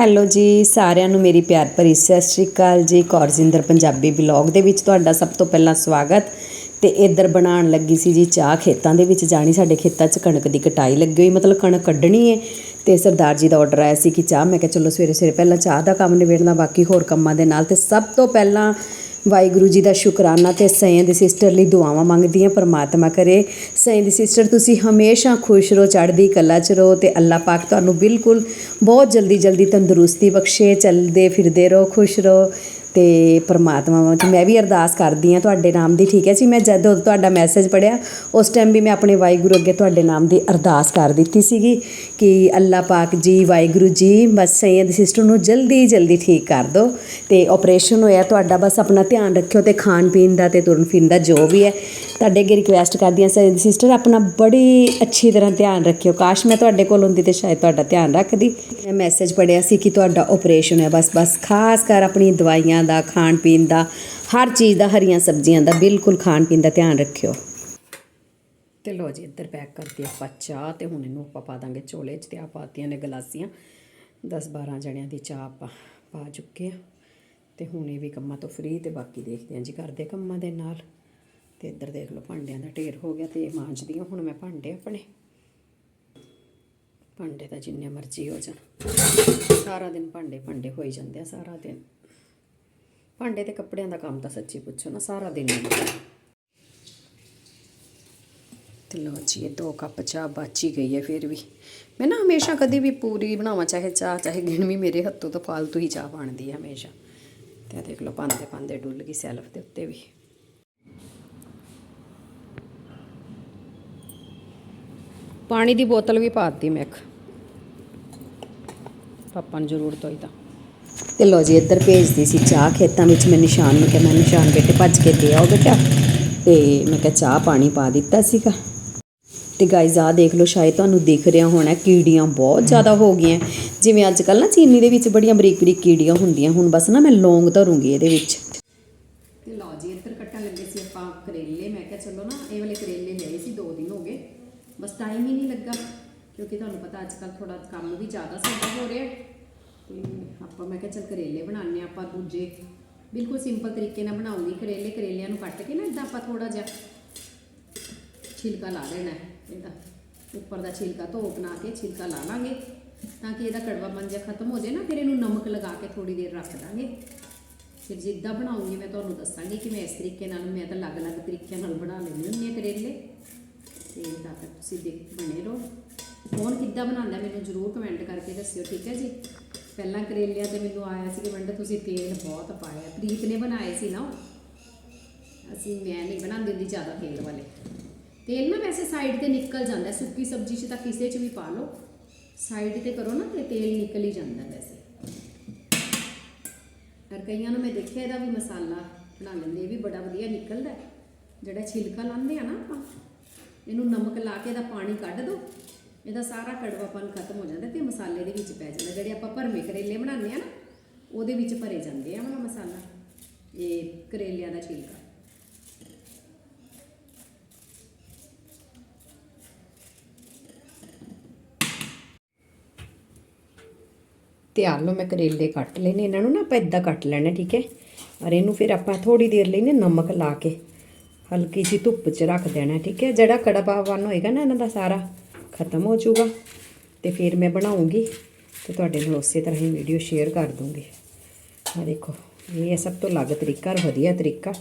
Hello ਜੀ, ਸਾਰਿਆਂ ਨੂੰ ਮੇਰੀ ਪਿਆਰ ਭਰੀ ਸਤਿ ਸ਼੍ਰੀ ਅਕਾਲ ਜੀ। ਕੌਰਜਿੰਦਰ ਪੰਜਾਬੀ ਬਲੌਗ ਦੇ ਵਿੱਚ ਤੁਹਾਡਾ ਸਭ ਤੋਂ ਪਹਿਲਾਂ ਸਵਾਗਤ। ਤੇ ਇੱਧਰ ਬਣਾਉਣ ਲੱਗੀ ਸੀ ਜੀ ਚਾਹ ਖੇਤਾਂ ਦੇ ਵਿੱਚ ਜਾਣੀ, ਸਾਡੇ ਖੇਤਾਂ 'ਚ ਕਣਕ ਦੀ ਕਟਾਈ ਲੱਗੀ ਹੋਈ, ਮਤਲਬ ਕਣਕ ਕੱਢਣੀ ਹੈ ਤੇ ਸਰਦਾਰ ਜੀ ਦਾ ਆਰਡਰ ਆਇਆ ਸੀ ਕਿ ਚਾਹ, ਮੈਂ ਕਿਹਾ ਚਲੋ ਸਵੇਰੇ ਸਵੇਰੇ ਪਹਿਲਾਂ ਚਾਹ ਦਾ ਕੰਮ ਨਿਬੇੜਨਾ, ਬਾਕੀ ਹੋਰ ਕੰਮਾਂ ਦੇ ਨਾਲ। ਤੇ ਸਭ ਤੋਂ ਪਹਿਲਾਂ ਵਾਹਿਗੁਰੂ ਜੀ ਦਾ ਸ਼ੁਕਰਾਨਾ ਤੇ ਸਈਆਂ ਦੀ ਸਿਸਟਰ ਲਈ ਦੁਆਵਾਂ ਮੰਗਦੀ ਹਾਂ ਪਰਮਾਤਮਾ ਕਰੇ। ਸਈਆਂ ਦੀ ਸਿਸਟਰ, ਤੁਸੀਂ ਹਮੇਸ਼ਾ ਖੁਸ਼ ਰਹੋ, ਚੜ੍ਹਦੀ ਕਲਾ ਚ ਰਹੋ ਤੇ ਅੱਲਾਹ ਪਾਕ ਤੁਹਾਨੂੰ ਬਿਲਕੁਲ ਬਹੁਤ ਜਲਦੀ ਜਲਦੀ ਤੰਦਰੁਸਤੀ ਬਖਸ਼ੇ, ਚੱਲਦੇ ਫਿਰਦੇ ਰਹੋ, ਖੁਸ਼ ਰਹੋ। ਤੇ ਪਰਮਾਤਮਾ ਵਿੱਚ ਮੈਂ ਵੀ ਅਰਦਾਸ ਕਰਦੀ ਹਾਂ ਤੁਹਾਡੇ ਨਾਮ ਦੀ, ਠੀਕ ਹੈ ਜੀ? ਮੈਂ ਜਦੋਂ ਤੁਹਾਡਾ ਮੈਸੇਜ ਪੜਿਆ, ਉਸ ਟਾਈਮ ਵੀ ਮੈਂ ਆਪਣੇ ਵਾਹਿਗੁਰੂ ਅੱਗੇ ਤੁਹਾਡੇ ਨਾਮ ਦੀ ਅਰਦਾਸ ਕਰ ਦਿੱਤੀ ਸੀਗੀ ਕਿ ਅੱਲਾ ਪਾਕ ਜੀ, ਵਾਹਿਗੁਰੂ ਜੀ, ਬਸ ਸੈਯਦ ਸਿਸਟਰ ਨੂੰ ਜਲਦੀ ਜਲਦੀ ਠੀਕ ਕਰ ਦਿਓ ਤੇ ਆਪਰੇਸ਼ਨ ਹੋਇਆ ਤੁਹਾਡਾ, ਬਸ ਆਪਣਾ ਧਿਆਨ ਰੱਖਿਓ ਤੇ ਖਾਣ ਪੀਣ ਦਾ ਤੇ ਤੁਰਨ ਫਿਰਨ ਦਾ ਜੋ ਵੀ ਹੈ। ਤੁਹਾਡੇ ਅੱਗੇ ਰਿਕੁਐਸਟ ਕਰਦੀ ਹਾਂ ਸੈਯਦ ਸਿਸਟਰ ਆਪਣਾ ਬੜੀ ਅੱਛੀ ਤਰ੍ਹਾਂ ਧਿਆਨ ਰੱਖਿਓ। ਕਾਸ਼ ਮੈਂ ਤੁਹਾਡੇ ਕੋਲ ਹੁੰਦੀ ਤੇ ਸ਼ਾਇਦ ਤੁਹਾਡਾ ਧਿਆਨ ਰੱਖਦੀ। ਮੈਂ ਮੈਸੇਜ ਪੜਿਆ ਸੀ ਕਿ ਤੁਹਾਡਾ ਆਪਰੇਸ਼ਨ ਹੈ ਬਸ ਬਸ ਖਾਸ ਕਰ ਆਪਣੀ ਦਵਾਈਆਂ ਦਾ, ਖਾਣ ਪੀਣ ਦਾ, ਹਰ ਚੀਜ਼ ਦਾ, ਹਰੀਆਂ ਸਬਜ਼ੀਆਂ ਦਾ, ਬਿਲਕੁਲ ਖਾਣ ਪੀਣ ਦਾ ਧਿਆਨ ਰੱਖਿਓ। ਤੇ ਲੋ ਜੀ, ਇੱਧਰ ਪੈਕ ਕਰਤੀ ਆਪਾਂ ਚਾਹ ਤੇ ਹੁਣ ਇਹਨੂੰ ਆਪਾਂ ਪਾ ਦਾਂਗੇ ਚੋਲੇ 'ਚ ਤੇ ਆ ਪਾਤੀਆਂ ਨੇ ਗਲਾਸੀਆਂ। 10 12 ਜਣਿਆਂ ਦੀ ਚਾਹ ਆਪਾਂ ਪਾ ਚੁੱਕੇ ਆ ਤੇ ਹੁਣ ਇਹ ਵੀ ਕੰਮਾਂ ਤੋਂ ਫ੍ਰੀ ਤੇ ਬਾਕੀ ਦੇਖਦੇ ਹਾਂ ਜੀ ਕਰਦੇ ਕੰਮਾਂ ਦੇ ਨਾਲ। ਤੇ ਇੱਧਰ ਦੇਖ ਲਓ, ਭਾਂਡਿਆਂ ਦਾ ਢੇਰ ਹੋ ਗਿਆ ਤੇ ਇਹ ਮਾਂਜਦੀ ਹਾਂ, ਹੁਣ ਮੈਂ ਭਾਂਡੇ ਆਪਣੇ। ਭਾਂਡੇ ਤਾਂ ਜਿੰਨੇ ਮਰਜ਼ੀ ਹੋ ਜਾਣ। ਸਾਰਾ ਦਿਨ ਭਾਂਡੇ ਭਾਂਡੇ ਹੋਈ ਜਾਂਦੇ ਆ, ਸਾਰਾ ਦਿਨ। ਭਾਂਡੇ ਤੇ ਕੱਪੜਿਆਂ ਦਾ ਕੰਮ ਤਾਂ ਸੱਚੀ ਪੁੱਛੋ ਨਾ, ਸਾਰਾ ਦਿਨ ਤੇ ਲੋ ਜੀ, ਇਹ ਦੋ ਕੱਪ ਚਾਹ ਬਾਚੀ ਗਈ ਹੈ ਫਿਰ ਵੀ। ਮੈਂ ਨਾ ਹਮੇਸ਼ਾ ਕਦੇ ਵੀ ਪੂਰੀ ਬਣਾਵਾਂ, ਚਾਹੇ ਚਾਹ, ਚਾਹੇ ਗਿਣਵੀਂ ਮੇਰੇ ਹੱਥੋਂ ਤਾਂ ਫਾਲਤੂ ਹੀ ਚਾਹ ਬਣਦੀ ਹੈ ਹਮੇਸ਼ਾ। ਤੇ ਦੇਖ ਲਓ ਪਾਂਦੇ ਪਾਂਦੇ ਡੁੱਲ ਗਈ ਸੈਲਫ ਦੇ ਉੱਤੇ ਵੀ। ਪਾਣੀ ਦੀ ਬੋਤਲ ਵੀ ਪਾਤੀ ਮੈਂ ਇੱਕ। ਪਾਪਾ ਨੂੰ ਜ਼ਰੂਰ ਹੋਈ ਤਾਂ। ਤੇ ਲੋ ਜੀ, ਇੱਧਰ ਭੇਜਦੀ ਸੀ ਚਾਹ, ਖੇਤਾਂ ਵਿੱਚ ਮੈਂ ਨਿਸ਼ਾਨ ਨੂੰ ਕਿਹਾ ਮੈਂ ਨਿਸ਼ਾਨ ਬੇਟੇ ਭੱਜ ਕੇ ਦੇ ਆਓ ਬੇਟਾ। ਤੇ ਮੈਂ ਕਿਹਾ ਚਾਹ ਪਾਣੀ ਪਾ ਦਿੱਤਾ ਸੀਗਾ। ਤੇ ਗਾਇਜ਼ ਆ ਦੇਖ ਲਓ, ਸ਼ਾਇਦ ਤੁਹਾਨੂੰ ਦਿਖ ਰਿਹਾ ਹੋਣਾ, ਕੀੜੀਆਂ ਬਹੁਤ ਜ਼ਿਆਦਾ ਹੋ ਗਈਆਂ। ਜਿਵੇਂ ਅੱਜ ਕੱਲ ਨਾ ਚੀਨੀ ਦੇ ਵਿੱਚ ਬੜੀਆਂ ਬਰੀਕ ਬਰੀਕ ਕੀੜੀਆਂ ਹੁੰਦੀਆਂ। ਹੁਣ ਬਸ ਨਾ ਮੈਂ ਲੌਂਗ ਧਰੂੰਗੀ ਇਹਦੇ ਵਿੱਚ। ਤੇ ਲਓ ਜੀ, ਇੱਧਰ ਕੱਟਣ ਲੱਗੇ ਸੀ ਆਪਾਂ ਕਰੇਲੇ। ਮੈਂ ਕਿਹਾ ਚਲੋ ਨਾ, ਇਹ ਵਾਲੇ ਕਰੇਲੇ ਲਏ ਸੀ 2 ਦਿਨ ਹੋ ਗਏ। ਬਸ ਟਾਈਮ ਹੀ ਨਹੀਂ ਲੱਗਾ, ਕਿਉਂਕਿ ਤੁਹਾਨੂੰ ਪਤਾ ਅੱਜ ਕੱਲ ਥੋੜਾ ਕੰਮ ਵੀ ਜ਼ਿਆਦਾ ਸਾਡਾ ਹੋ ਰਿਹਾ। ਤੇ ਆਪਾਂ, ਮੈਂ ਕਿਹਾ ਚਲ ਕਰੇਲੇ ਬਣਾਉਂਦੇ ਹਾਂ ਆਪਾਂ ਦੂਜੇ। ਬਿਲਕੁਲ ਸਿੰਪਲ ਤਰੀਕੇ ਨਾਲ ਬਣਾਉਂਗੀ ਕਰੇਲੇ ਕਰੇਲਿਆਂ ਨੂੰ ਕੱਟ ਕੇ ਨਾ ਇਦਾਂ ਆਪਾਂ ਥੋੜਾ ਜਿਹਾ ਛਿਲਕਾ ਲਾ ਦੇਣਾ ਇਹਦਾ ਉੱਪਰ ਦਾ ਛਿਲਕਾ ਧੋ ਬਣਾ ਕੇ ਛਿਲਕਾ ਲਾ ਲਾਂਗੇ, ਤਾਂ ਕਿ ਇਹਦਾ ਕੜਵਾ ਬਣ ਜਿਹਾ ਖਤਮ ਹੋ ਜਾਏ ਨਾ, ਫਿਰ ਇਹਨੂੰ ਨਮਕ ਲਗਾ ਕੇ ਥੋੜੀ ਦੇਰ ਰੱਖ ਦਾਂਗੇ। ਫਿਰ ਜਿੱਦਾਂ ਬਣਾਉਂਗੀ ਮੈਂ ਤੁਹਾਨੂੰ ਦੱਸਾਂਗੀ ਕਿ ਮੈਂ ਇਸ ਤਰੀਕੇ ਨਾਲ, ਮੈਂ ਤਾਂ ਅਲੱਗ-ਅਲੱਗ ਤਰੀਕਿਆਂ ਨਾਲ ਬਣਾ ਲੈਂਦੀ ਹੁੰਦੀ ਹਾਂ ਕਰੇਲੇ। ਤੇ ਤਾਂ ਤੱਕ ਤੁਸੀਂ ਦੇਖ, ਬਣੇ ਰਹੋ। ਕੌਣ ਕਿੱਦਾਂ ਬਣਾਉਂਦਾ ਮੈਨੂੰ ਜ਼ਰੂਰ ਕਮੈਂਟ ਕਰਕੇ ਦੱਸਿਓ, ਠੀਕ ਹੈ ਜੀ? ਪਹਿਲਾਂ ਕਰੇਲਿਆਂ ਤੇ ਮੈਨੂੰ ਆਇਆ ਸੀ ਕਿ ਵੰਡ, ਤੁਸੀਂ ਤੇਲ ਬਹੁਤ ਪਾਇਆ। ਪ੍ਰੀਤ ਨੇ ਬਣਾਏ ਸੀ ਨਾ ਉਹ। ਅਸੀਂ, ਮੈਂ ਨਹੀਂ ਬਣਾਉਂਦੀ ਹੁੰਦੀ ਜ਼ਿਆਦਾ ਤੇਲ ਵਾਲੇ। ਤੇਲ ਨਾ ਵੈਸੇ ਸਾਈਡ ਤੇ ਨਿਕਲ ਜਾਂਦਾ, ਸੁੱਕੀ ਸਬਜ਼ੀ 'ਚ ਤਾਂ ਕਿਸੇ 'ਚ ਵੀ ਪਾ ਲਓ। ਸਾਈਡ ਤੇ ਕਰੋ ਨਾ ਤੇ ਤੇਲ ਨਿਕਲ ਹੀ ਜਾਂਦਾ ਵੈਸੇ। ਪਰ ਕਈਆਂ ਨੂੰ ਮੈਂ ਦੇਖਿਆ ਇਹਦਾ ਵੀ ਮਸਾਲਾ ਬਣਾ ਲੈਂਦੇ, ਇਹ ਵੀ ਬੜਾ ਵਧੀਆ ਨਿਕਲਦਾ। ਜਿਹੜਾ ਛਿਲਕਾ ਲਾਉਂਦੇ ਆ ਨਾ ਆਪਾਂ, ਇਹਨੂੰ ਨਮਕ ਲਾ ਕੇ ਇਹਦਾ ਪਾਣੀ ਕੱਢ ਦੋ। ਇਹਦਾ ਸਾਰਾ ਕੜਵਾਪਨ ਖਤਮ ਹੋ ਜਾਂਦਾ ਤੇ ਮਸਾਲੇ ਦੇ ਵਿੱਚ ਪੈ ਜਾਂਦਾ। ਜਿਹੜੇ ਆਪਾਂ ਭਰਮੇ ਕਰੇਲੇ ਬਣਾਉਂਦੇ ਆ ਨਾ, ਉਹਦੇ ਵਿੱਚ ਭਰੇ ਜਾਂਦੇ ਆ ਵਾਲਾ ਮਸਾਲਾ। ਇਹ ਕਰੇਲਿਆਂ ਦਾ ਛਿਲਕਾ। ਤੇ ਆ ਲਓ, ਮੈਂ ਕਰੇਲੇ ਕੱਟ ਲੈਨੇ ਇਹਨਾਂ ਨੂੰ ਨਾ ਆਪਾਂ ਇਦਾਂ ਕੱਟ ਲੈਣਾ, ਠੀਕ ਹੈ? ਔਰ ਇਹਨੂੰ ਫਿਰ ਆਪਾਂ ਥੋੜੀ ਦੇਰ ਲਈ ਨਾ ਨਮਕ ਲਾ ਕੇ ਹਲਕੀ ਸੀ ਧੁੱਪ 'ਚ ਰੱਖ ਦੇਣਾ, ਠੀਕ ਹੈ? ਜਿਹੜਾ ਕੜਵਾਪਨ ਹੋਏਗਾ ਨਾ ਇਹਨਾਂ ਦਾ ਸਾਰਾ ਖਤਮ ਹੋ ਜਾਊਗਾ ਤੇ ਫਿਰ ਮੈਂ ਬਣਾਉਂਗੀ ਤੇ ਤੁਹਾਡੇ ਨਾਲ ਉਸੇ ਤਰ੍ਹਾਂ ਹੀ ਵੀਡੀਓ ਸ਼ੇਅਰ ਕਰ ਦੂੰਗੀ। ਆ ਦੇਖੋ, ਇਹ ਸਭ ਤੋਂ ਅਲੱਗ ਤਰੀਕਾ ਔਰ ਵਧੀਆ ਤਰੀਕਾ।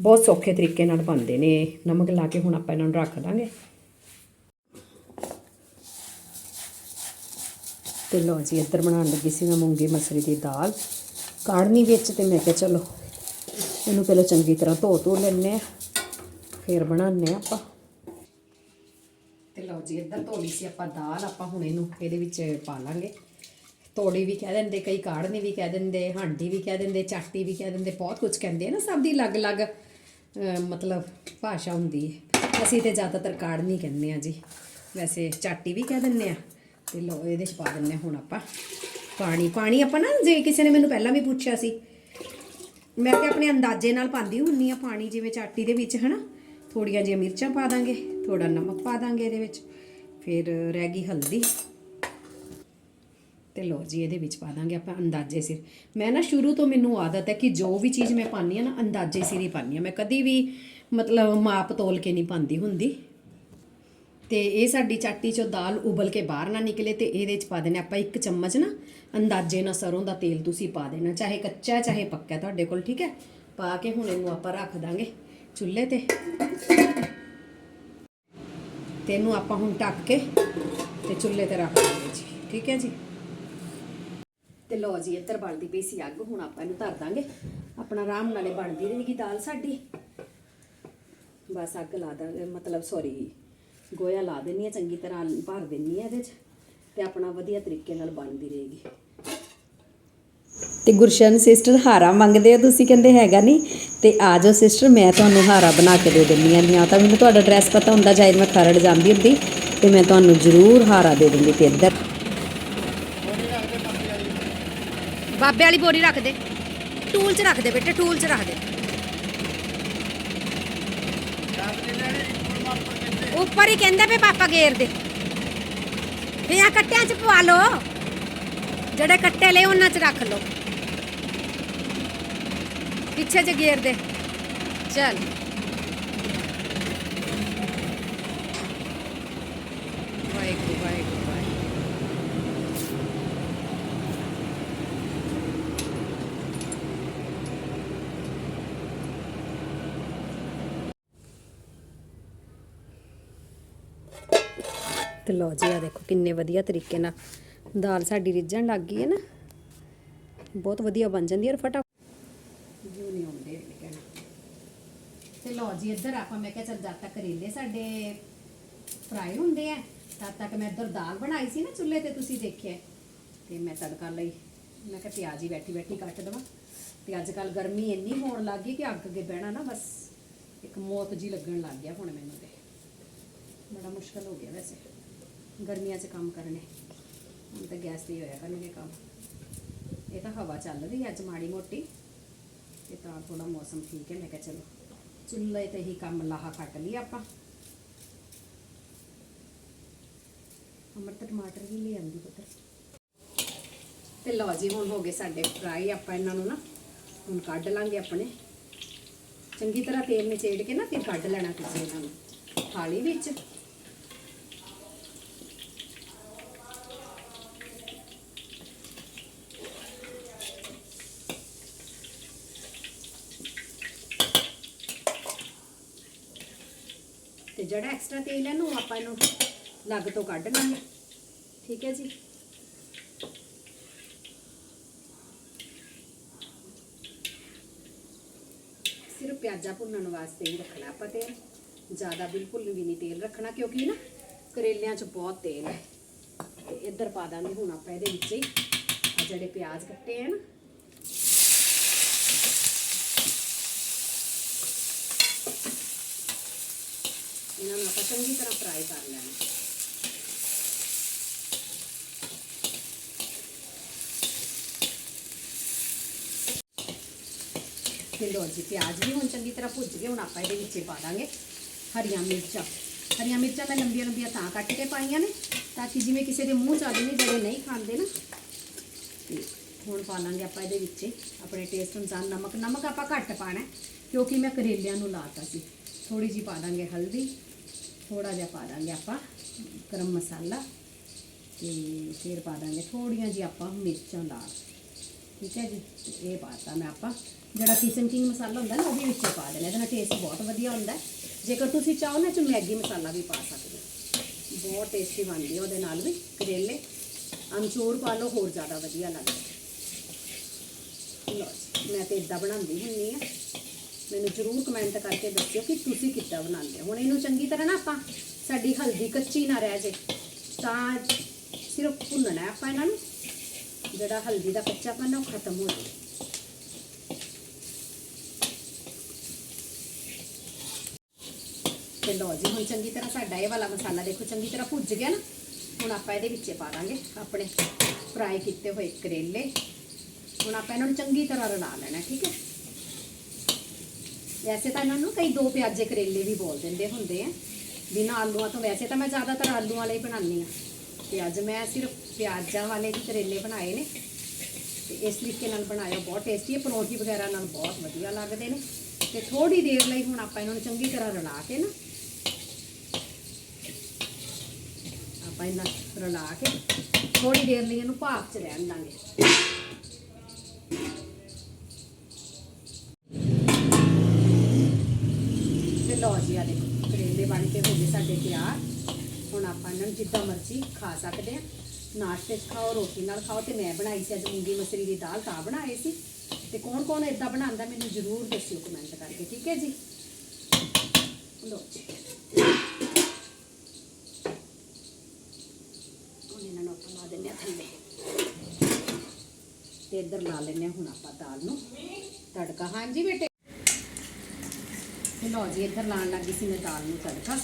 ਬਹੁਤ ਸੌਖੇ ਤਰੀਕੇ ਨਾਲ ਬਣਦੇ ਨੇ ਇਹ। ਨਮਕ ਲਾ ਕੇ ਹੁਣ ਆਪਾਂ ਇਹਨਾਂ ਨੂੰ ਰੱਖ ਦਾਂਗੇ। ਤੇ ਲਓ ਜੀ, ਇੱਧਰ ਬਣਾਉਣ ਲੱਗੀ ਸੀ ਮੈਂ ਮੂੰਗੀ ਮਸਰੀ ਦੀ ਦਾਲ। ਕਾੜਨੀ ਵਿੱਚ ਤੇ ਮੈਂ ਕਿਹਾ ਚਲੋ, ਇਹਨੂੰ ਪਹਿਲਾਂ ਚੰਗੀ ਤਰ੍ਹਾਂ ਧੋ ਧੋ ਲੈਣੇ ਆ ਫਿਰ ਬਣਾਉਂਦੇ ਆ ਆਪਾਂ। ਲਓ ਜੀ ਇੱਧਰ ਧੋ ਸੀ, ਆਪਾਂ ਦਾਲ ਆਪਾਂ ਹੁਣ ਇਹਨੂੰ ਇਹਦੇ ਵਿੱਚ ਪਾ ਲਾਂਗੇ। ਤੋੜੀ ਵੀ ਕਹਿ ਦਿੰਦੇ, ਕਈ ਕਾੜਨੀ ਵੀ ਕਹਿ ਦਿੰਦੇ, ਹਾਂਡੀ ਵੀ ਕਹਿ ਦਿੰਦੇ, ਚਾਟੀ ਵੀ ਕਹਿ ਦਿੰਦੇ, ਬਹੁਤ ਕੁਝ ਕਹਿੰਦੇ ਆ ਨਾ, ਸਭ ਦੀ ਅਲੱਗ-ਅਲੱਗ ਮਤਲਬ ਭਾਸ਼ਾ ਹੁੰਦੀ ਹੈ। ਅਸੀਂ ਤੇ ਜ਼ਿਆਦਾਤਰ ਕਾੜਨੀ ਕਹਿੰਦੇ ਆ ਜੀ। ਵੈਸੇ ਚਾਟੀ ਵੀ ਕਹਿ ਦਿੰਦੇ ਆ ਤੇ ਲੋ, ਇਹਦੇ ਚ ਪਾ ਦਿੰਦੇ ਹਾਂ ਹੁਣ ਆਪਾਂ ਪਾਣੀ। ਪਾਣੀ ਆਪਾਂ ਨਾ, ਜੇ ਕਿਸੇ ਨੇ ਮੈਨੂੰ ਪਹਿਲਾਂ ਵੀ ਪੁੱਛਿਆ ਸੀ, ਮੈਂ ਤੇ ਆਪਣੇ ਅੰਦਾਜ਼ੇ ਨਾਲ ਪਾਉਂਦੀ ਹੁੰਨੀ ਆ ਪਾਣੀ, ਜਿਵੇਂ ਚਾਟੀ ਦੇ ਵਿੱਚ, ਹਨਾ? ਥੋੜੀਆਂ ਜਿਹੀਆਂ ਮਿਰਚਾਂ ਪਾ ਦਾਂਗੇ ਥੋੜਾ ਨਮਕ ਪਾ ਦਾਂਗੇ ਇਹਦੇ ਵਿੱਚ। ਫਿਰ ਰਹਿ ਗਈ ਹਲਦੀ। ਤੇ ਲੋ ਜੀ, ਇਹਦੇ ਵਿੱਚ ਪਾ ਦਾਂਗੇ ਆਪਾਂ ਅੰਦਾਜ਼ੇ ਸਿਰ। ਮੈਂ ਨਾ ਸ਼ੁਰੂ ਤੋਂ ਮੈਨੂੰ ਆਦਤ ਹੈ ਕਿ ਜੋ ਵੀ ਚੀਜ਼ ਮੈਂ ਪਾਉਂਦੀ ਆ ਨਾ, ਅੰਦਾਜ਼ੇ ਸਿਰ ਹੀ ਪਾਉਂਦੀ ਆ ਮੈਂ ਕਦੀ ਵੀ ਮਤਲਬ ਮਾਪ ਤੋਲ ਕੇ ਨਹੀਂ ਪਾਉਂਦੀ ਹੁੰਦੀ। ਤੇ ਇਹ ਸਾਡੀ ਚਾਟੀ ਚੋਂ ਦਾਲ ਉਬਲ ਕੇ ਬਾਹਰ ਨਾ ਨਿਕਲੇ ਤੇ ਇਹਦੇ ਚ ਪਾ ਦੇਣਾ ਆਪਾਂ ਇੱਕ ਚਮਚ ਨਾ ਅੰਦਾਜ਼ੇ ਨਾਲ ਸਰੋਂ ਦਾ ਤੇਲ ਤੁਸੀਂ ਪਾ ਦੇਣਾ, ਚਾਹੇ ਕੱਚਾ, ਚਾਹੇ ਪੱਕਾ ਤੁਹਾਡੇ ਕੋਲ, ਠੀਕ ਹੈ? ਪਾ ਕੇ ਹੁਣ ਇਹਨੂੰ ਆਪਾਂ ਰੱਖ ਦਾਂਗੇ ਚੁੱਲ੍ਹੇ ਤੇ। ਤੇ ਇਹਨੂੰ ਆਪਾਂ ਹੁਣ ਢੱਕ ਕੇ ਤੇ ਚੁੱਲ੍ਹੇ ਤੇ ਰੱਖ ਦਾਂਗੇ ਜੀ। ਠੀਕ ਹੈ ਜੀ? ਤੇ ਲੋ ਜੀ, ਇੱਧਰ ਬਣਦੀ ਪਈ ਸੀ ਅੱਗ, ਹੁਣ ਆਪਾਂ ਇਹਨੂੰ ਧਰ ਦਾਂਗੇ। ਆਪਣਾ ਆਰਾਮ ਨਾਲੇ ਬਣਦੀ ਰਹੇਗੀ ਦਾਲ ਸਾਡੀ। ਬਸ ਅੱਗ ਲਾ ਦਾਂਗੇ, ਮਤਲਬ ਸੌਰੀ ਗੋਇਆ ਲਾ ਦੇਣੀ ਹੈ, ਚੰਗੀ ਤਰ੍ਹਾਂ ਭਰ ਦੇਣੀ ਹੈ ਇਹਦੇ 'ਚ ਤੇ ਆਪਣਾ ਵਧੀਆ ਤਰੀਕੇ ਨਾਲ ਬਣਦੀ ਰਹੇਗੀ। ਤੇ ਗੁਰਸ਼ਨ ਸਿਸਟਰ ਹਾਰਾ ਮੰਗਦੇ ਆ, ਤੁਸੀਂ ਕਹਿੰਦੇ ਹੈਗਾ ਨਹੀਂ ਤੇ ਆ ਜਾਓ ਸਿਸਟਰ, ਮੈਂ ਤੁਹਾਨੂੰ ਹਾਰਾ ਬਣਾ ਕੇ ਦੇ ਦਿੰਦੀ ਹਾਂ। ਜਾਂ ਤਾਂ ਮੈਨੂੰ ਤੁਹਾਡਾ ਐਡਰੈਸ ਪਤਾ ਹੁੰਦਾ ਜਾਇਦ ਮੈਂ ਖਰੜ ਜਾਂਦੀ ਹੁੰਦੀ, ਤੇ ਮੈਂ ਤੁਹਾਨੂੰ ਜ਼ਰੂਰ ਹਾਰਾ ਦੇ ਦਿੰਦੀ ਤੇ ਇੱਧਰ। ਬਾਬੇ ਵਾਲੀ ਬੋਰੀ ਰੱਖ ਦੇ। ਟੂਲ 'ਚ ਰੱਖ ਦੇ ਬੇਟੇ, ਟੂਲ 'ਚ ਰੱਖ ਦੇ। ਉੱਪਰ ਹੀ ਕਹਿੰਦੇ ਪਏ ਪਾਪਾ ਗੇਰ ਦੇ। ਇਹ ਆ ਕੱਟਿਆਂ 'ਚ ਪਵਾ ਲਓ। ਜਿਹੜੇ ਕੱਟੇ ਲਏ, ਉਹਨਾਂ 'ਚ ਰੱਖ ਲਓ। ਪਿੱਛੇ 'ਚ ਗੇਰ ਦੇ ਚੱਲ ਵਾਹਿਗੁਰੂ ਵਾਹਿਗੁਰੂ ਵਾਹਿਗੁਰੂ ਤੇ ਲਓ ਜੀ ਆ ਦੇਖੋ ਕਿੰਨੇ ਵਧੀਆ ਤਰੀਕੇ ਨਾਲ ਦਾਲ ਸਾਡੀ ਰਿੱਝਣ ਲੱਗ ਗਈ ਹੈ ਨਾ ਬਹੁਤ ਵਧੀਆ ਬਣ ਜਾਂਦੀ ਹੈ ਔਰ ਫਟਾ ਜਿਉ ਨਹੀਂ ਆਉਂਦੇ ਹੈਗੇ ਕਹਿਣਾ ਤੇ ਲਓ ਜੀ, ਇੱਧਰ ਆਪਾਂ ਮੈਂ ਕਿਹਾ ਚੱਲ ਜਦ ਤੱਕ ਕਰੇਲੇ ਸਾਡੇ ਫਰਾਈ ਹੁੰਦੇ ਆ, ਤਦ ਤੱਕ ਮੈਂ ਇੱਧਰ ਦਾਲ ਬਣਾਈ ਸੀ ਨਾ ਚੁੱਲ੍ਹੇ ਤੇ, ਤੁਸੀਂ ਦੇਖਿਆ। ਤੇ ਮੈਂ ਤੜਕਾ ਲਈ। ਮੈਂ ਕਿਹਾ ਪਿਆਜ਼ ਹੀ ਬੈਠੀ ਬੈਠੀ ਕੱਟ ਦੇਵਾਂ। ਤੇ ਅੱਜ ਕੱਲ ਗਰਮੀ ਇੰਨੀ ਹੋਣ ਲੱਗ ਗਈ ਕਿ ਅੱਗ ਅੱਗੇ ਬਹਿਣਾ ਨਾ ਬਸ ਇੱਕ ਮੌਤ ਜੀ ਲੱਗਣ ਲੱਗ ਗਿਆ ਹੁਣ ਮੈਨੂੰ ਤੇ। ਬੜਾ ਮੁਸ਼ਕਲ ਹੋ ਗਿਆ ਵੈਸੇ। ਗਰਮੀਆਂ 'ਚ ਕੰਮ ਕਰਨੇ। ਹੁਣ ਤਾਂ ਗੈਸ ਤੇ ਹੀ ਹੋਇਆ ਕਰਨਗੇ ਕੰਮ। ਇਹ ਤਾਂ ਹਵਾ ਚੱਲ ਰਹੀ ਹੈ ਅੱਜ ਮਾੜੀ ਮੋਟੀ। ਤੇ ਤਾਂ ਥੋੜਾ ਮੌਸਮ ਠੀਕ ਹੈ, ਮੈਂ ਕਿਹਾ ਚਲੋ। ਚੁੱਲ੍ਹੇ ਤੇ ਹੀ ਕੰਮ ਲਾਹਾ ਕੱਟ ਲਈ ਆਪਾਂ। ਅਮਰਤ ਟਮਾਟਰ ਵੀ ਲੈ ਆਂਦੀ ਪੁੱਤਰ। ਤੇ ਲਓ ਜੀ, ਹੁਣ ਹੋ ਗਏ ਸਾਡੇ ਫਰਾਈ, ਆਪਾਂ ਇਹਨਾਂ ਨੂੰ ਨਾ ਹੁਣ ਕੱਢ ਲਾਂਗੇ ਆਪਣੇ। ਚੰਗੀ ਤਰ੍ਹਾਂ ਤੇਲ ਨਿਚੇੜ ਕੇ ਨਾ ਫਿਰ ਕੱਢ ਲੈਣਾ ਤੁਸੀਂ ਇਹਨਾਂ ਨੂੰ। ਥਾਲੀ ਵਿੱਚ। ਜਿਹੜਾ ਐਕਸਟਰਾ ਤੇਲ ਹੈ ਨੂੰ ਆਪਾਂ ਇਹਨੂੰ ਲੱਗ ਤੋਂ ਕੱਢ ਲਾਂਗੇ ਠੀਕ ਹੈ ਜੀ? ਸਿਰਫ ਪਿਆਜ਼ਾ ਭੁੰਨਣ ਵਾਸਤੇ ਹੀ ਰੱਖਣਾ ਆਪਾਂ ਤੇਲ ਜ਼ਿਆਦਾ ਬਿਲਕੁਲ ਵੀ ਨਹੀਂ ਤੇਲ ਰੱਖਣਾ ਕਿਉਂਕਿ ਨਾ ਕਰੇਲਿਆਂ 'ਚ ਬਹੁਤ ਤੇਲ ਹੈ। ਤੇ ਇੱਧਰ ਪਾ ਦਾਂਗੇ ਹੁਣ ਆਪਾਂ ਇਹਦੇ ਵਿੱਚ ਹੀ। ਜਿਹੜੇ ਪਿਆਜ਼ ਕੱਟੇ ਆ ਇਹਨਾਂ ਨੂੰ ਆਪਾਂ ਚੰਗੀ ਤਰ੍ਹਾਂ ਫਰਾਈ ਕਰ ਲੈਣਾ। ਤੇ ਲੋ ਜੀ, ਪਿਆਜ਼ ਵੀ ਹੁਣ ਚੰਗੀ ਤਰ੍ਹਾਂ ਭੁੱਜ ਗਏ, ਹੁਣ ਆਪਾਂ ਇਹਦੇ ਵਿੱਚ ਪਾ ਦਾਂਗੇ ਹਰੀਆਂ ਮਿਰਚਾਂ। ਹਰੀਆਂ ਮਿਰਚਾਂ ਮੈਂ ਲੰਬੀਆਂ ਲੰਬੀਆਂ ਤਾਂ ਕੱਟ ਕੇ ਪਾਈਆਂ ਨੇ, ਤਾਂ ਕਿ ਜਿਵੇਂ ਕਿਸੇ ਦੇ ਮੂੰਹ ਚ ਆ ਜਾਵੇ, ਜਿਹੜੇ ਨਹੀਂ ਖਾਂਦੇ ਨਾ। ਤੇ ਹੁਣ ਪਾ ਲਾਂਗੇ ਆਪਾਂ ਇਹਦੇ ਵਿੱਚ, ਆਪਣੇ ਟੇਸਟ ਅਨੁਸਾਰ ਨਮਕ। ਨਮਕ ਆਪਾਂ ਘੱਟ ਪਾਣਾ, ਕਿਉਂਕਿ ਮੈਂ ਕਰੇਲਿਆਂ ਨੂੰ ਲਾਤਾ ਸੀ। ਥੋੜੀ ਜੀ ਪਾ ਦਾਂਗੇ ਹਲਦੀ। ਥੋੜਾ ਜਿਹਾ ਪਾ ਦਾਂਗੇ ਆਪਾਂ ਗਰਮ ਮਸਾਲਾ ਤੇ ਫਿਰ ਪਾ ਦਾਂਗੇ ਥੋੜੀਆਂ ਜੀ ਆਪਾਂ ਮਿਰਚਾਂ ਲਾਲ ਠੀਕ ਹੈ ਜੀ? ਤੇ ਇਹ ਪਾਤਾ ਮੈਂ ਆਪਾਂ। ਜਿਹੜਾ ਕਿਚਨ ਕਿੰਗ ਮਸਾਲਾ ਹੁੰਦਾ ਨਾ, ਉਹ ਵੀ ਵਿੱਚ ਪਾ ਦੇਣਾ। ਇਹਦੇ ਨਾਲ ਟੇਸਟ ਬਹੁਤ ਵਧੀਆ ਹੁੰਦਾ। ਜੇਕਰ ਤੁਸੀਂ ਚਾਹੋ ਨਾ 'ਚ ਮੈਗੀ ਮਸਾਲਾ ਵੀ ਪਾ ਸਕਦੇ ਹੋ। ਬਹੁਤ ਟੇਸਟੀ ਬਣਦੀ ਹੈ ਉਹਦੇ ਨਾਲ ਵੀ। ਕਰੇਲੇ, ਅਮਚੂਰ ਪਾ ਲਓ, ਹੋਰ ਜ਼ਿਆਦਾ ਵਧੀਆ ਲੱਗਦਾ। ਲਓ ਮੈਂ ਤੇ ਇਦਾਂ ਬਣਾਉਂਦੀ ਹੁੰਨੀ ਆ। ਮੈਨੂੰ ਜ਼ਰੂਰ ਕਮੈਂਟ ਕਰਕੇ ਦੱਸਿਓ ਕਿ ਤੁਸੀਂ ਕਿੱਦਾਂ ਬਣਾਉਂਦੇ ਹੋ। ਹੁਣ ਇਹਨੂੰ ਚੰਗੀ ਤਰ੍ਹਾਂ ਨਾ ਆਪਾਂ ਸਾਡੀ ਹਲਦੀ ਕੱਚੀ ਨਾ ਰਹਿ ਜੇ, ਤਾਂ ਸਿਰਫ ਭੁੰਨਣਾ ਆਪਾਂ ਇਹਨਾਂ ਨੂੰ। ਜਿਹੜਾ ਹਲਦੀ ਦਾ ਕੱਚਾਪਨ ਹੈ ਉਹ ਖਤਮ ਹੋ ਜਾਵੇ। ਤੇ ਲਓ ਜੀ, ਹੁਣ ਚੰਗੀ ਤਰ੍ਹਾਂ ਸਾਡਾ ਇਹ ਵਾਲਾ ਮਸਾਲਾ ਦੇਖੋ, ਚੰਗੀ ਤਰ੍ਹਾਂ ਭੁੱਜ ਗਿਆ ਨਾ। ਹੁਣ ਆਪਾਂ ਇਹਦੇ ਵਿੱਚ ਪਾ ਦਾਂਗੇ ਆਪਣੇ ਫਰਾਈ ਕੀਤੇ ਹੋਏ ਕਰੇਲੇ। ਹੁਣ ਆਪਾਂ ਇਹਨਾਂ ਨੂੰ ਚੰਗੀ ਤਰ੍ਹਾਂ ਰਲਾ ਲੈਣਾ, ਠੀਕ ਹੈ। ਵੈਸੇ ਤਾਂ ਇਹਨਾਂ ਨੂੰ ਕਈ ਦੋ ਪਿਆਜ਼ੇ ਕਰੇਲੇ ਵੀ ਬੋਲ ਦਿੰਦੇ ਹੁੰਦੇ ਆ। ਬਿਨਾਂ ਆਲੂਆਂ ਤੋਂ ਵੈਸੇ ਤਾਂ ਮੈਂ ਜ਼ਿਆਦਾਤਰ ਆਲੂਆਂ ਵਾਲੇ ਹੀ ਬਣਾਉਂਦੀ ਆ ਤੇ ਅੱਜ ਮੈਂ ਸਿਰਫ ਪਿਆਜ਼ਾਂ ਵਾਲੇ ਹੀ ਕਰੇਲੇ ਬਣਾਏ ਨੇ। ਤੇ ਇਸ ਤਰੀਕੇ ਨਾਲ ਬਣਾਇਆ ਬਹੁਤ ਟੇਸਟੀ ਹੈ। ਪਰੌਂਠੀ ਵਗੈਰਾ ਨਾਲ ਬਹੁਤ ਵਧੀਆ ਲੱਗਦੇ ਨੇ। ਤੇ ਥੋੜੀ ਦੇਰ ਲਈ ਹੁਣ ਆਪਾਂ ਇਹਨਾਂ ਨੂੰ ਚੰਗੀ ਤਰ੍ਹਾਂ ਰਲਾ ਕੇ ਨਾ, ਆਪਾਂ ਇਹਨਾਂ ਰਲਾ ਕੇ ਥੋੜੀ ਦੇਰ ਲਈ ਇਹਨੂੰ ਭਾਪ 'ਚ ਰਹਿਣ ਦਾਂਗੇ। ਤੇ ਕਰੇਲੇ ਬਣ ਕੇ ਹੋ ਗਏ ਸਾਡੇ ਤਿਆਰ। ਹੁਣ ਆਪਾਂ ਇਹਨਾਂ ਨੂੰ ਜਿੱਦਾਂ ਮਰਜ਼ੀ ਖਾ ਸਕਦੇ ਆ ਨਾਸ਼ਤੇ 'ਚ ਖਾਓ, ਰੋਟੀ ਨਾਲ ਖਾਓ ਤੇ ਮੈਂ ਬਣਾਈ ਸੀ ਅੱਜ ਮੂੰਗੀ ਮਸਰੀ ਦੀ ਦਾਲ, ਤਾਂ ਬਣਾਏ ਸੀ। ਤੇ ਕੌਣ ਕੌਣ ਇਦਾਂ ਬਣਾਉਂਦਾ ਮੈਨੂੰ ਜ਼ਰੂਰ ਦੱਸਿਓ ਕਮੈਂਟ ਕਰਕੇ, ਠੀਕ ਹੈ ਜੀ? ਲਓ ਹੁਣ ਇਹਨਾਂ ਨੂੰ ਆਪਾਂ ਲਾ ਦਿੰਦੇ ਆ ਥੱਲੇ। ਤੇ ਇੱਧਰ ਲਾ ਲੈਂਦੇ ਹਾਂ ਹੁਣ ਆਪਾਂ ਦਾਲ ਨੂੰ। ਤੜਕਾ, ਹਾਂਜੀ ਬੇਟੇ? ਲਓ ਜੀ, ਇੱਧਰ ਲਾਣ ਲੱਗੀ ਸੀ ਮੈਂ ਦਾਲ ਨੂੰ ਤੜਕਾ।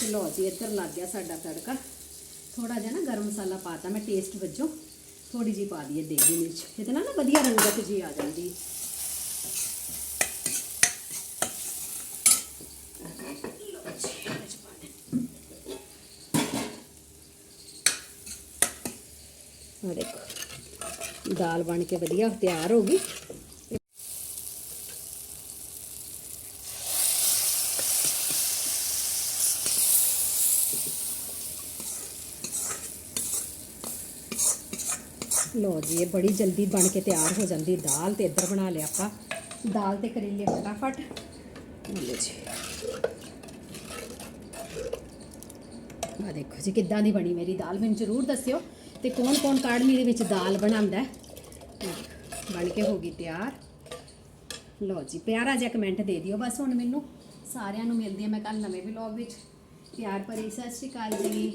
ਤੇ ਲਓ ਜੀ, ਇੱਧਰ ਲੱਗ ਗਿਆ ਸਾਡਾ ਤੜਕਾ। ਥੋੜਾ ਜਿਹਾ ਨਾ ਗਰਮ ਮਸਾਲਾ ਪਾਤਾ ਮੈਂ ਟੇਸਟ ਵਜੋਂ ਥੋੜੀ ਜੀ ਪਾ ਦਈਏ ਦੇਗੀ ਮਿਰਚ। ਇਹਦੇ ਨਾਲ ਨਾ ਵਧੀਆ ਰੰਗਤ ਜੀ ਆ ਜਾਂਦੀ। ਹੈ ਲਓ ਜੀ, ਇਹਦੇ 'ਚ ਦੇਖੋ ਦਾਲ ਬਣ ਕੇ ਵਧੀਆ ਤਿਆਰ ਹੋ ਗਈ। ਲਓ ਜੀ ਇਹ ਬੜੀ ਜਲਦੀ ਬਣ ਕੇ ਤਿਆਰ ਹੋ ਜਾਂਦੀ ਦਾਲ ਤੇ ਇੱਧਰ ਬਣਾ ਲਿਆ ਆਪਾਂ। ਦਾਲ ਤੇ ਕਰੇਲੇ ਫਟਾਫਟ। ਲੋ ਜੀ। ਆ ਦੇਖੋ ਜੀ, ਕਿੱਦਾਂ ਦੀ ਬਣੀ ਮੇਰੀ ਦਾਲ। ਮੈਨੂੰ ਜ਼ਰੂਰ ਦੱਸਿਓ ਤੇ ਕੌਣ ਕੌਣ ਕਾੜਮੀ ਦੇ ਵਿੱਚ ਦਾਲ ਬਣਾਉਂਦਾ ਬਣ ਕੇ ਹੋ ਗਈ ਤਿਆਰ। ਲਓ ਜੀ, ਪਿਆਰਾ ਜਿਹਾ ਕਮੈਂਟ ਦੇ ਦਿਓ ਬਸ ਹੁਣ ਮੈਨੂੰ। ਸਾਰਿਆਂ ਨੂੰ ਮਿਲਦੀ ਹਾਂ ਮੈਂ ਕੱਲ ਨਵੇਂ ਵਲੌਗ ਵਿੱਚ। ਪਿਆਰ ਭਰੀ, ਸਤਿ ਸ਼੍ਰੀ ਅਕਾਲ ਜੀ।